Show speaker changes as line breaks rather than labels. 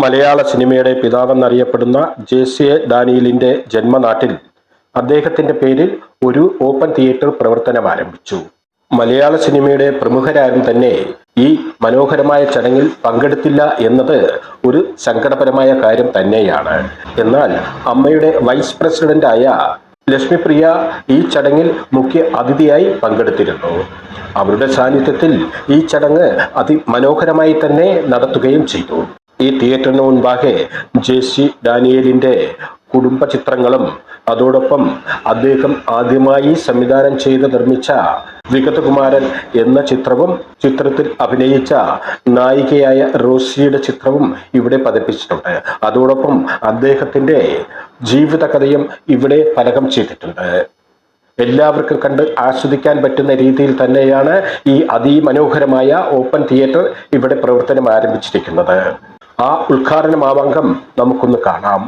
മലയാള സിനിമയുടെ പിതാവെന്നറിയപ്പെടുന്ന J C A ഡാനിയലിന്റെ ജന്മനാട്ടിൽ അദ്ദേഹത്തിന്റെ പേരിൽ ഒരു ഓപ്പൺ തിയേറ്റർ പ്രവർത്തനം ആരംഭിച്ചു. മലയാള സിനിമയുടെ പ്രമുഖരാരും തന്നെ ഈ മനോഹരമായ ചടങ്ങിൽ പങ്കെടുത്തില്ല എന്നത് ഒരു സങ്കടപരമായ കാര്യം തന്നെയാണ്. എന്നാൽ അമ്മയുടെ വൈസ് പ്രസിഡന്റായ ലക്ഷ്മിപ്രിയ ഈ ചടങ്ങിൽ മുഖ്യ അതിഥിയായി പങ്കെടുത്തിരുന്നു. അവരുടെ സാന്നിധ്യത്തിൽ ഈ ചടങ്ങ് അതിമനോഹരമായി തന്നെ നടത്തുകയും ചെയ്തു. ഈ തിയേറ്ററിന് മുൻപാകെ ജെ സി ഡാനിയലിന്റെ കുടുംബ ചിത്രങ്ങളും അതോടൊപ്പം അദ്ദേഹം ആദ്യമായി സംവിധാനം ചെയ്ത് നിർമ്മിച്ച വിഗതകുമാരൻ എന്ന ചിത്രവും ചിത്രത്തിൽ അഭിനയിച്ച നായികയായ റോസിയുടെ ചിത്രവും ഇവിടെ പതിപ്പിച്ചിട്ടുണ്ട്. അതോടൊപ്പം അദ്ദേഹത്തിന്റെ ജീവിതകഥയും ഇവിടെ പലകം ചെയ്തിട്ടുണ്ട്. എല്ലാവർക്കും കണ്ട് ആസ്വദിക്കാൻ പറ്റുന്ന രീതിയിൽ തന്നെയാണ് ഈ അതിമനോഹരമായ ഓപ്പൺ തിയേറ്റർ ഇവിടെ പ്രവർത്തനം ആരംഭിച്ചിരിക്കുന്നത്. ആ ഉദ്ഘാടന മാവാങ്കം നമുക്കൊന്ന് കാണാം.